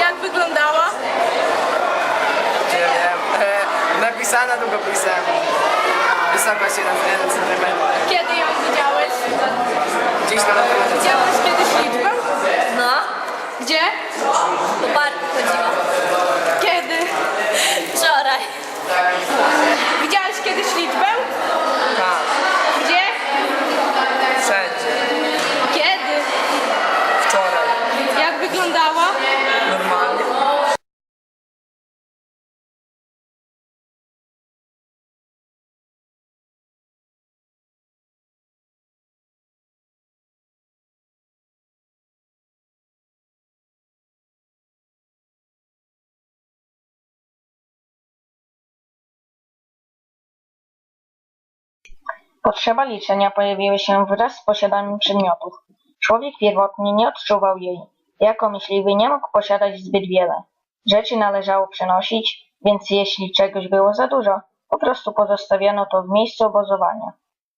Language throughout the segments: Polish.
Jak wyglądała? Nie wiem. E, napisana długopisem. Wysokość 1 cm. Kiedy ją widziałeś? Dziś na matematyce. Widziałeś kiedyś liczbę? No. Gdzie? Do parku chodziłam. Kiedy? Wczoraj. Widziałeś kiedyś liczbę? Potrzeba liczenia pojawiła się wraz z posiadaniem przedmiotów. Człowiek pierwotnie nie odczuwał jej. Jako myśliwy nie mógł posiadać zbyt wiele. Rzeczy należało przenosić, więc jeśli czegoś było za dużo, po prostu pozostawiano to w miejscu obozowania.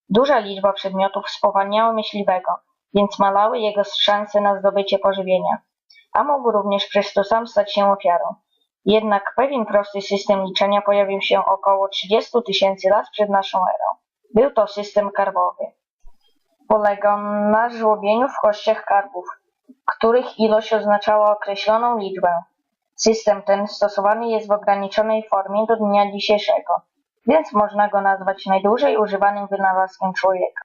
Duża liczba przedmiotów spowalniała myśliwego, więc malały jego szanse na zdobycie pożywienia. A mógł również przez to sam stać się ofiarą. Jednak pewien prosty system liczenia pojawił się około 30 tysięcy lat przed naszą erą. Był to system karbowy. Polegał na żłobieniu w kościach karbów, których ilość oznaczała określoną liczbę. System ten stosowany jest w ograniczonej formie do dnia dzisiejszego, więc można go nazwać najdłużej używanym wynalazkiem człowieka.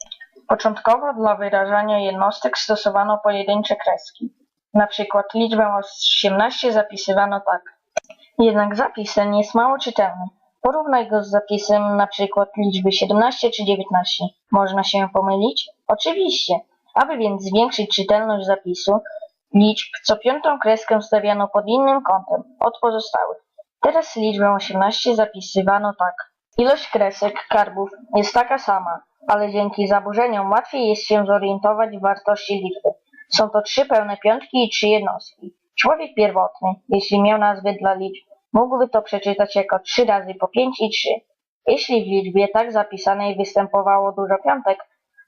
Początkowo dla wyrażania jednostek stosowano pojedyncze kreski. Na przykład liczbę 18 zapisywano tak. Jednak zapis ten jest mało czytelny. Porównaj go z zapisem na przykład liczby 17 czy 19. Można się pomylić? Oczywiście. Aby więc zwiększyć czytelność zapisu, liczb co piątą kreskę stawiano pod innym kątem od pozostałych. Teraz liczbę 18 zapisywano tak. Ilość kresek karbów jest taka sama, ale dzięki zaburzeniom łatwiej jest się zorientować w wartości liczby. Są to trzy pełne piątki i trzy jednostki. Człowiek pierwotny, jeśli miał nazwy dla liczb, mógłby to przeczytać jako 3 razy po 5 i 3. Jeśli w liczbie tak zapisanej występowało dużo piątek,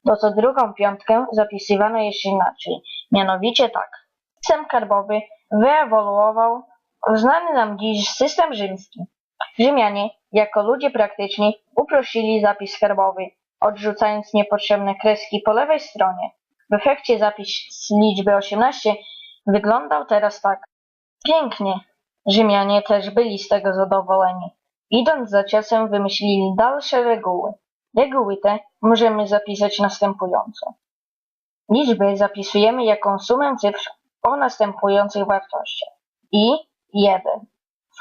to co drugą piątkę zapisywano jeszcze inaczej, mianowicie tak. System karbowy wyewoluował w znany nam dziś system rzymski. Rzymianie, jako ludzie praktyczni, uprościli zapis karbowy, odrzucając niepotrzebne kreski po lewej stronie. W efekcie zapis liczby 18 wyglądał teraz tak. Pięknie, Rzymianie też byli z tego zadowoleni. Idąc za ciosem wymyślili dalsze reguły. Reguły te możemy zapisać następująco. Liczby zapisujemy jako sumę cyfr o następujących wartościach. I 1,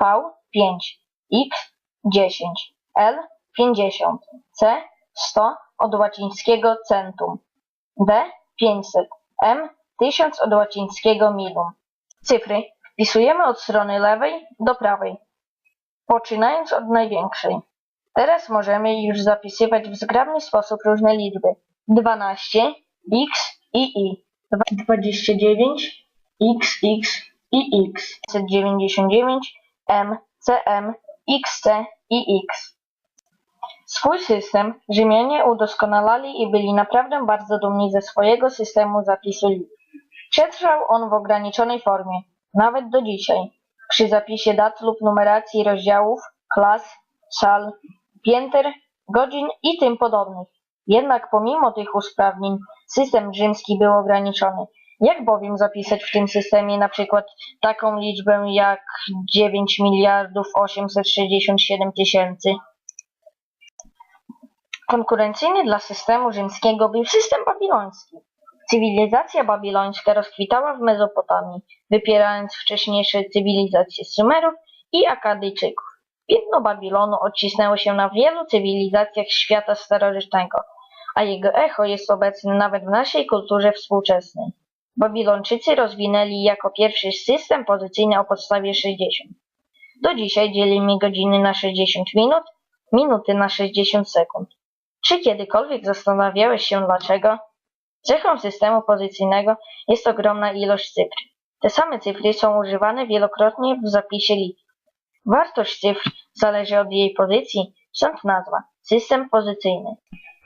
V 5, X 10, L 50, C 100 od łacińskiego centum, D 500, M 1000 od łacińskiego milum. Cyfry Wpisujemy od strony lewej do prawej, poczynając od największej. Teraz możemy już zapisywać w zgrabny sposób różne liczby. 12, x i i. 29, xx i x. 599, m, i x. Swój system Rzymianie udoskonalali i byli naprawdę bardzo dumni ze swojego systemu zapisu liczb. Przetrwał on w ograniczonej formie, nawet do dzisiaj, przy zapisie dat lub numeracji rozdziałów, klas, sal, pięter, godzin i tym podobnych. Jednak pomimo tych usprawnień, system rzymski był ograniczony. Jak bowiem zapisać w tym systemie na przykład taką liczbę jak 9 miliardów 867 tysięcy? Konkurencyjny dla systemu rzymskiego był system babiloński. Cywilizacja babilońska rozkwitała w Mezopotamii, wypierając wcześniejsze cywilizacje Sumerów i Akadyjczyków. Piętno Babilonu odcisnęło się na wielu cywilizacjach świata starożytnego, a jego echo jest obecne nawet w naszej kulturze współczesnej. Babilończycy rozwinęli jako pierwszy system pozycyjny o podstawie 60. Do dzisiaj dzielimy godziny na 60 minut, minuty na 60 sekund. Czy kiedykolwiek zastanawiałeś się dlaczego? Cechą systemu pozycyjnego jest ogromna ilość cyfr. Te same cyfry są używane wielokrotnie w zapisie liczb. Wartość cyfr zależy od jej pozycji, stąd nazwa system pozycyjny.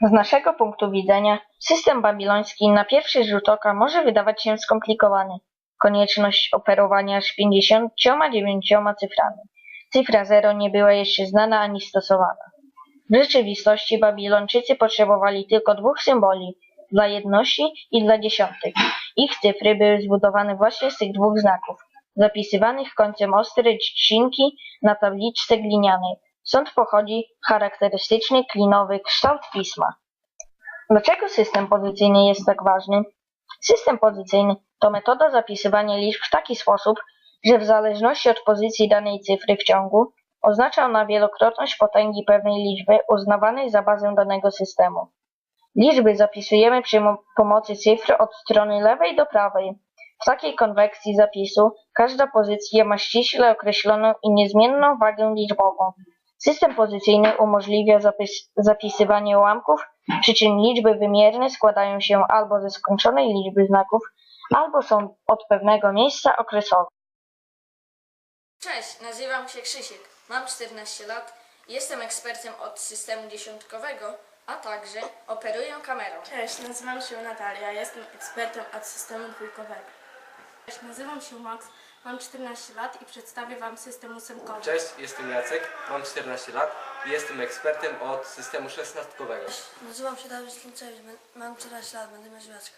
Z naszego punktu widzenia system babiloński na pierwszy rzut oka może wydawać się skomplikowany. Konieczność operowania aż 59 cyframi. Cyfra 0 nie była jeszcze znana ani stosowana. W rzeczywistości Babilończycy potrzebowali tylko dwóch symboli dla jedności i dla dziesiątek. Ich cyfry były zbudowane właśnie z tych dwóch znaków, zapisywanych końcem ostrej trzcinki na tabliczce glinianej. Stąd pochodzi charakterystyczny klinowy kształt pisma. Dlaczego system pozycyjny jest tak ważny? System pozycyjny to metoda zapisywania liczb w taki sposób, że w zależności od pozycji danej cyfry w ciągu oznacza ona wielokrotność potęgi pewnej liczby uznawanej za bazę danego systemu. Liczby zapisujemy przy mo- pomocy cyfr od strony lewej do prawej. W takiej konwekcji zapisu każda pozycja ma ściśle określoną i niezmienną wagę liczbową. System pozycyjny umożliwia zapis- zapisywanie ułamków, przy czym liczby wymierne składają się albo ze skończonej liczby znaków, albo są od pewnego miejsca okresowego. Cześć, nazywam się Krzysiek, mam 14 lat, jestem ekspertem od systemu dziesiątkowego, a także operuję kamerą. Cześć, nazywam się Natalia, jestem ekspertem od systemu dwójkowego. Cześć, nazywam się Max, mam 14 lat i przedstawię Wam system ósemkowy. Cześć, jestem Jacek, mam 14 lat i jestem ekspertem od systemu szesnastkowego. Nazywam się Dawid Slunczewicz, mam 14 lat, będę miał Żywacka.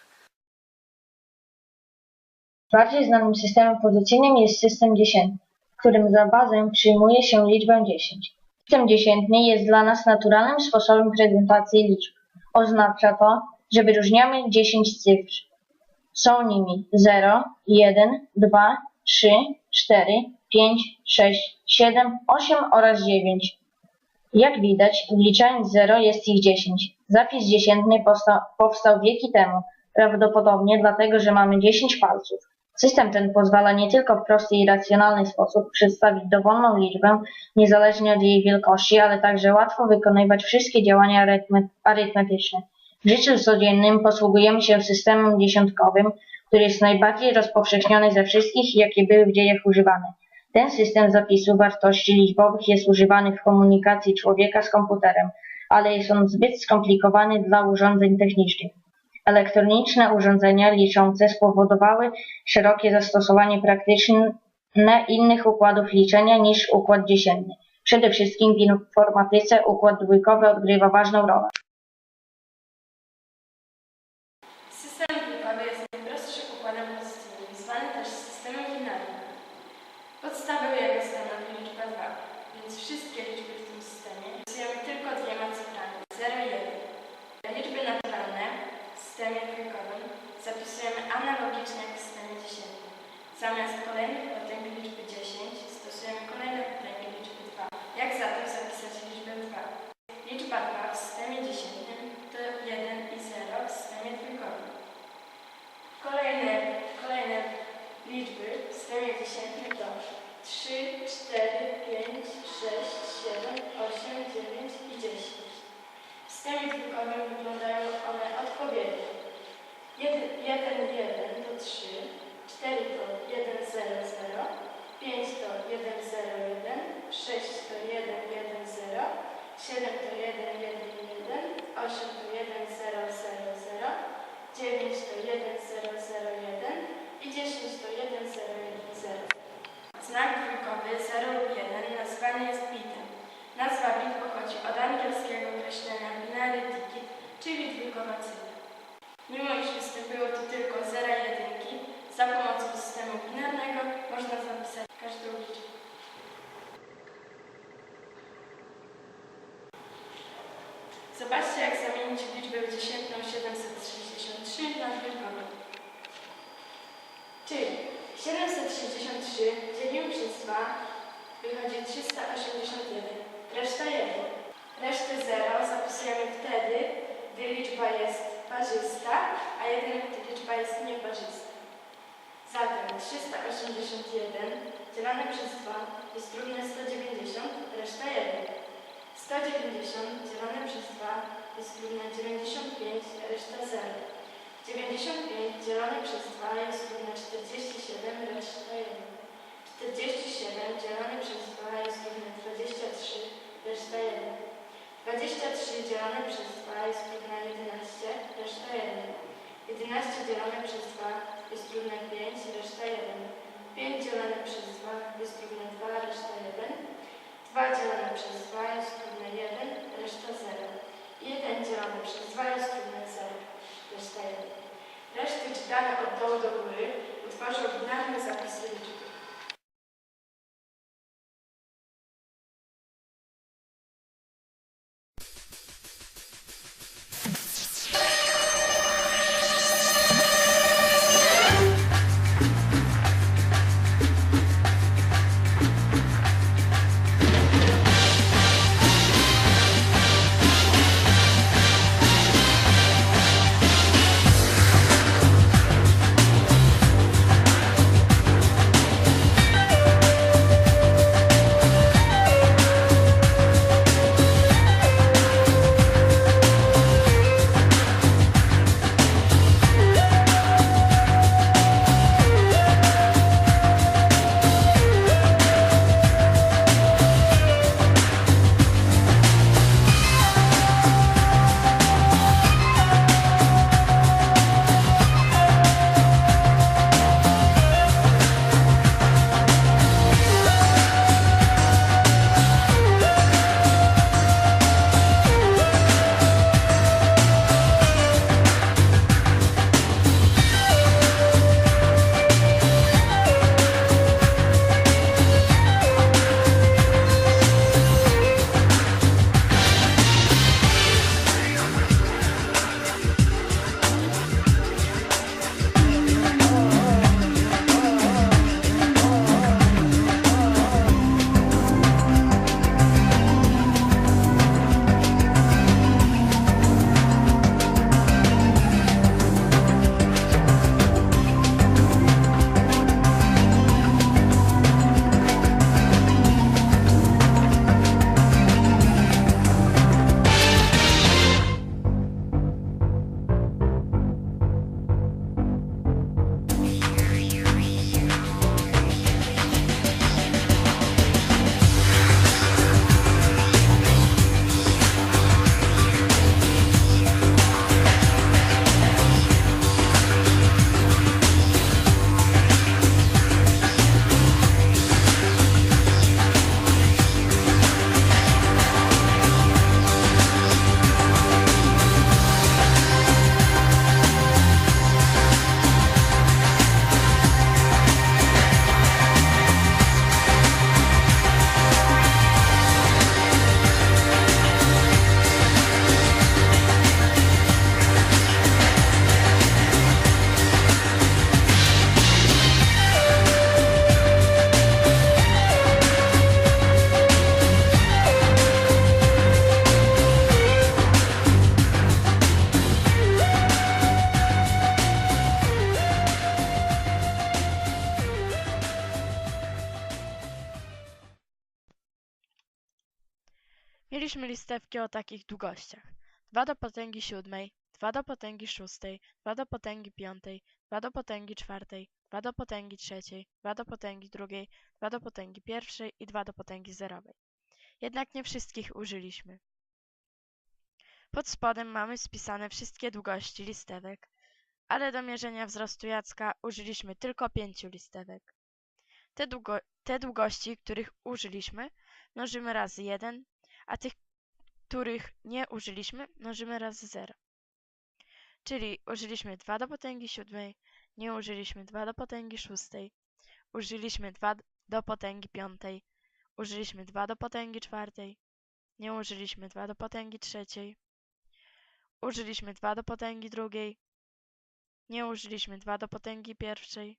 Bardziej znanym systemem pozycyjnym jest system dziesiętny, w którym za bazę przyjmuje się liczbę 10. System dziesiętny jest dla nas naturalnym sposobem prezentacji liczb. Oznacza to, że wyróżniamy 10 cyfr. Są nimi 0, 1, 2, 3, 4, 5, 6, 7, 8 oraz 9. Jak widać, wliczając 0 jest ich 10. Zapis dziesiętny powstał, wieki temu, prawdopodobnie dlatego, że mamy 10 palców. System ten pozwala nie tylko w prosty i racjonalny sposób przedstawić dowolną liczbę, niezależnie od jej wielkości, ale także łatwo wykonywać wszystkie działania arytme- arytmetyczne. W życiu codziennym posługujemy się systemem dziesiątkowym, który jest najbardziej rozpowszechniony ze wszystkich, jakie były w dziejach używane. Ten system zapisu wartości liczbowych jest używany w komunikacji człowieka z komputerem, ale jest on zbyt skomplikowany dla urządzeń technicznych. Elektroniczne urządzenia liczące spowodowały szerokie zastosowanie praktyczne innych układów liczenia niż układ dziesiętny. Przede wszystkim w informatyce układ dwójkowy odgrywa ważną rolę. System dwójkowy jest najprostszym układem pozycyjnym, zwany też systemem binarnym. Podstawą jego stanowi liczba 2, więc wszystkie liczby w tym systemie zapisujemy tylko dwiema cyframi 0 i 1. Liczby naturalne w systemie dwójkowym zapisujemy analogicznie jak w systemie dziesiętnym. Zamiast kolejnych potęg liczby 10 stosujemy kolejne potęgi liczby 2. Jak zatem zapisać liczbę 2? Liczba 2 w systemie dziesiętnym to 1 i 0 w systemie dwójkowym. Kolejne, kolejne liczby w systemie dziesiętnym to 3, 4, 5, 6, 7, 8, 9 i 10. W systemie dwójkowym wyglądają one odpowiednio. 1, 1, 1 to 3, 4 to 1, 0, 0, 5 to 1, 0, 1, 6 to 1, 1, 0, 7 to 1, 1, 1, 8 to 1, 0, 0, 0, 9 to 1, 0, 0, 1 i 10 to 1, 0, 1, 0. Znak dwójkowy 0 lub 1 nazywany jest bitem. Nazwa bit pochodzi od angielskiego określenia binary digit, czyli dwójkowa cyfra. Mimo iż występują tu tylko zera i jedynki, za pomocą systemu binarnego można zapisać każdą liczbę. Zobaczcie, jak zamienić liczbę dziesiętną 763 na dwójkową. Czyli 763 dzielimy przez 2 wychodzi 381. Reszta 1. Resztę 0 zapisujemy wtedy, gdy liczba jest parzysta, a jedynie gdy liczba jest nieparzysta. Zatem 381 dzielone przez 2 jest równe 190, reszta 1. 190 dzielone przez 2 jest równe 95, reszta 0. 95 dzielone przez 2 jest równe 47, reszta 1. 47 dzielone przez 2 jest równe 23, reszta 1. 23 dzielone przez 2 jest równe 11, reszta 1. 11 dzielone przez 2 jest równe 5, reszta 1. 5 dzielone przez 2 jest równe 2, reszta 1. 2 dzielone przez 2 jest równe 1, reszta 0. 1 dzielone przez 2 jest równe 0, 1. Reszty czytane od dołu do góry utworzą binarne zapisy liczby. Mieliśmy listewki o takich długościach. 2 do potęgi siódmej, 2 do potęgi szóstej, 2 do potęgi piątej, 2 do potęgi czwartej, 2 do potęgi trzeciej, 2 do potęgi drugiej, 2 do potęgi pierwszej i 2 do potęgi zerowej. Jednak nie wszystkich użyliśmy. Pod spodem mamy spisane wszystkie długości listewek, ale do mierzenia wzrostu Jacka użyliśmy tylko pięciu listewek. Te, długo te długości, których użyliśmy, mnożymy razy 1, a tych, których nie użyliśmy, mnożymy razy 0. Czyli użyliśmy 2 do potęgi siódmej, nie użyliśmy 2 do potęgi szóstej, użyliśmy 2 do potęgi piątej, użyliśmy 2 do potęgi czwartej, nie użyliśmy 2 do potęgi trzeciej, użyliśmy 2 do potęgi drugiej, nie użyliśmy 2 do potęgi pierwszej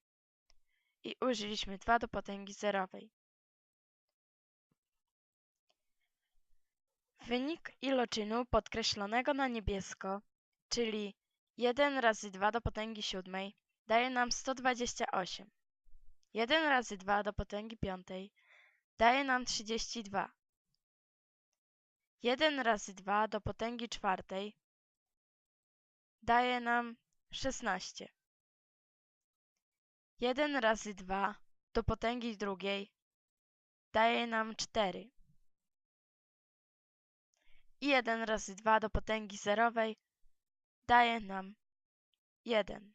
i użyliśmy 2 do potęgi zerowej. Wynik iloczynu podkreślonego na niebiesko, czyli 1 razy 2 do potęgi siódmej, daje nam 128. 1 razy 2 do potęgi piątej daje nam 32. 1 razy 2 do potęgi czwartej daje nam 16. 1 razy 2 do potęgi drugiej daje nam 4. I 1 razy 2 do potęgi zerowej daje nam 1.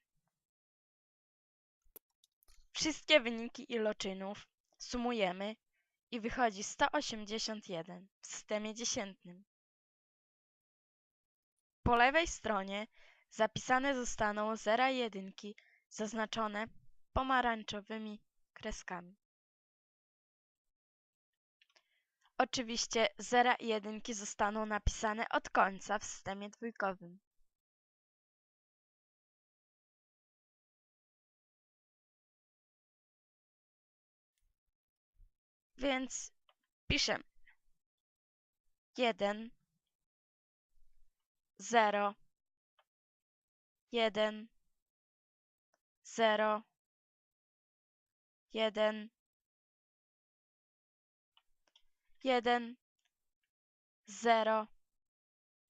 Wszystkie wyniki iloczynów sumujemy i wychodzi 181 w systemie dziesiętnym. Po lewej stronie zapisane zostaną zera i jedynki zaznaczone pomarańczowymi kreskami. Oczywiście zera i jedynki zostaną napisane od końca w systemie dwójkowym. Więc piszemy 1 0 1 0 1 1 0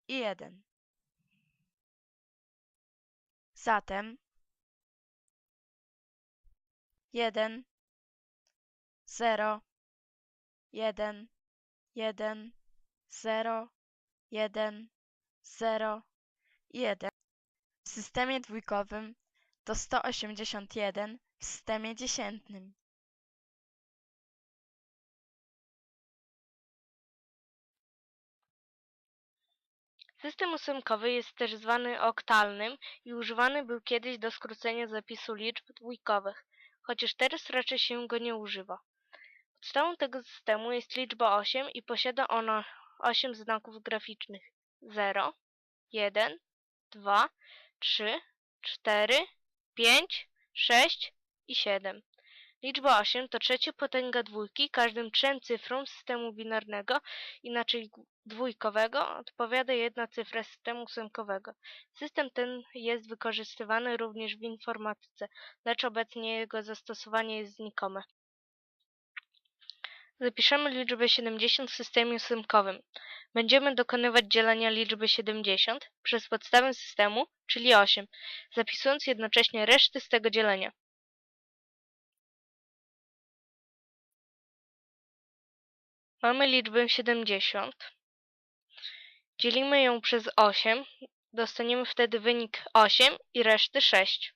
i 1. Zatem 1 0 1 1 0 1 0 1 w systemie dwójkowym to 181 w systemie dziesiętnym. System ósemkowy jest też zwany oktalnym i używany był kiedyś do skrócenia zapisu liczb dwójkowych, chociaż teraz raczej się go nie używa. Podstawą tego systemu jest liczba 8 i posiada ona 8 znaków graficznych 0, 1, 2, 3, 4, 5, 6 i 7. Liczba 8 to trzecia potęga dwójki, każdym trzem cyfrom systemu binarnego, inaczej dwójkowego, odpowiada jedna cyfra systemu ósemkowego. System ten jest wykorzystywany również w informatyce, lecz obecnie jego zastosowanie jest znikome. Zapiszemy liczbę 70 w systemie ósemkowym. Będziemy dokonywać dzielenia liczby 70 przez podstawę systemu, czyli 8, zapisując jednocześnie reszty z tego dzielenia. Mamy liczbę 70. Dzielimy ją przez 8. Dostaniemy wtedy wynik 8 i reszty 6.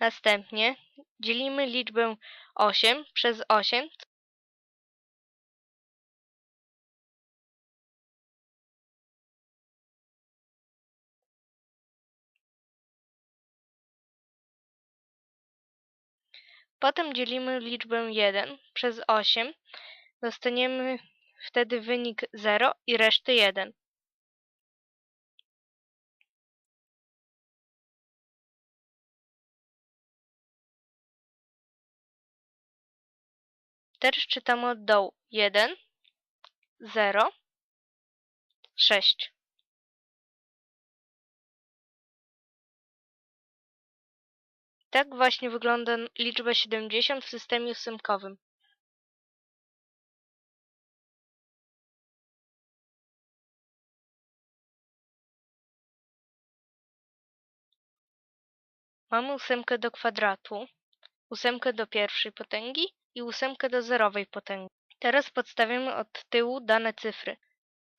Następnie dzielimy liczbę 8 przez 8, Potem dzielimy liczbę 1 przez 8. Dostaniemy wtedy wynik 0 i reszty 1. Teraz czytamy od dołu 1, 0, 6. Tak właśnie wygląda liczba 70 w systemie ósemkowym. Mamy ósemkę do kwadratu, ósemkę do pierwszej potęgi i ósemkę do zerowej potęgi. Teraz podstawiamy od tyłu dane cyfry.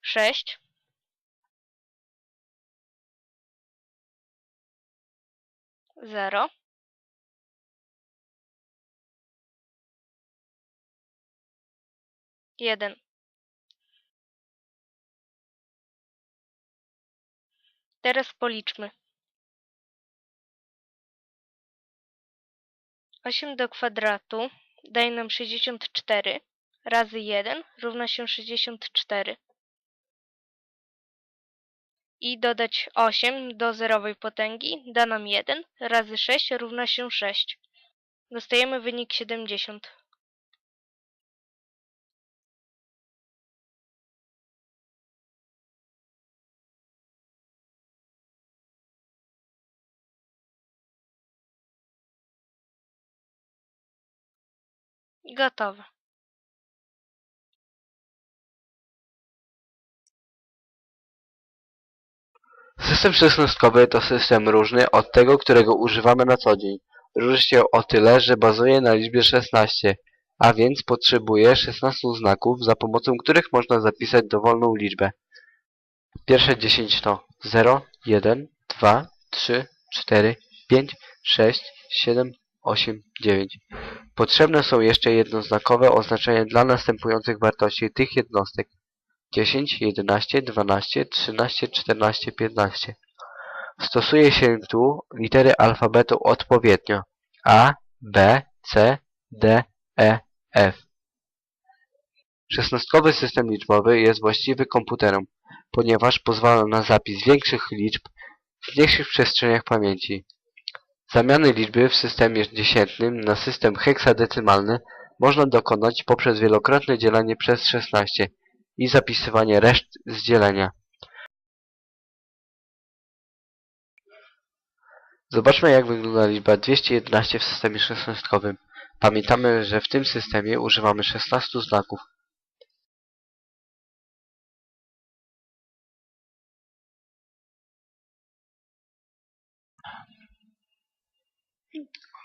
6, zero, jeden. Teraz policzmy. 8 do kwadratu daje nam 64 razy 1 równa się 64. I dodać 8 do zerowej potęgi da nam 1 razy 6 równa się 6. Dostajemy wynik 70. Gotowe. System szesnastkowy to system różny od tego, którego używamy na co dzień. Różni się o tyle, że bazuje na liczbie 16. a więc potrzebuje 16 znaków, za pomocą których można zapisać dowolną liczbę. Pierwsze 10 to 0, 1, 2, 3, 4, 5, 6, 7, 8, 9. Potrzebne są jeszcze jednoznakowe oznaczenia dla następujących wartości tych jednostek. 10, 11, 12, 13, 14, 15. Stosuje się tu litery alfabetu odpowiednio A, B, C, D, E, F. Szesnastkowy system liczbowy jest właściwy komputerom, ponieważ pozwala na zapis większych liczb w mniejszych przestrzeniach pamięci. Zamiany liczby w systemie dziesiętnym na system heksadecymalny można dokonać poprzez wielokrotne dzielenie przez 16 i zapisywanie reszt z dzielenia. Zobaczmy jak wygląda liczba 211 w systemie szesnastkowym. Pamiętamy, że w tym systemie używamy 16 znaków.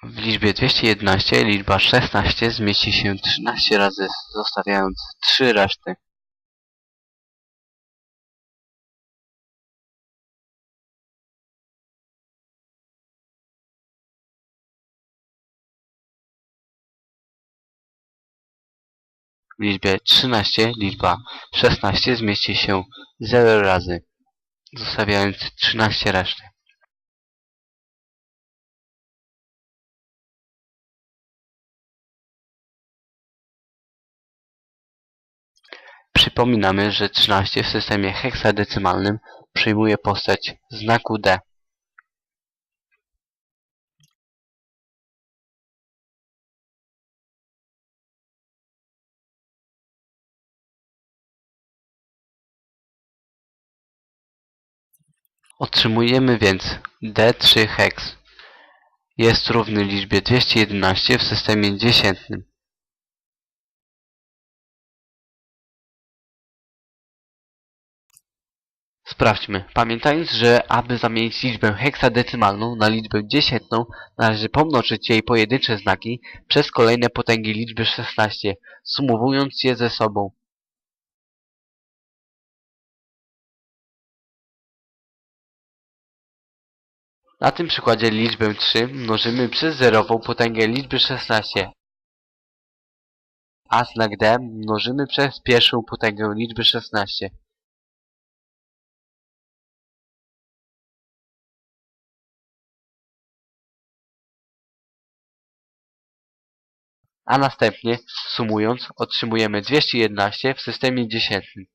W liczbie 211 liczba 16 zmieści się 13 razy, zostawiając 3 reszty. W liczbie 13 liczba 16 zmieści się 0 razy, zostawiając 13 reszty. Przypominamy, że 13 w systemie heksadecymalnym przyjmuje postać znaku D. Otrzymujemy więc D3 heks. Jest równy liczbie 211 w systemie dziesiętnym. Sprawdźmy. Pamiętając, że aby zamienić liczbę heksadecymalną na liczbę dziesiętną, należy pomnożyć jej pojedyncze znaki przez kolejne potęgi liczby 16, sumowując je ze sobą. Na tym przykładzie liczbę 3 mnożymy przez zerową potęgę liczby 16, a znak D mnożymy przez pierwszą potęgę liczby 16. a następnie, sumując, otrzymujemy 211 w systemie dziesiętnym.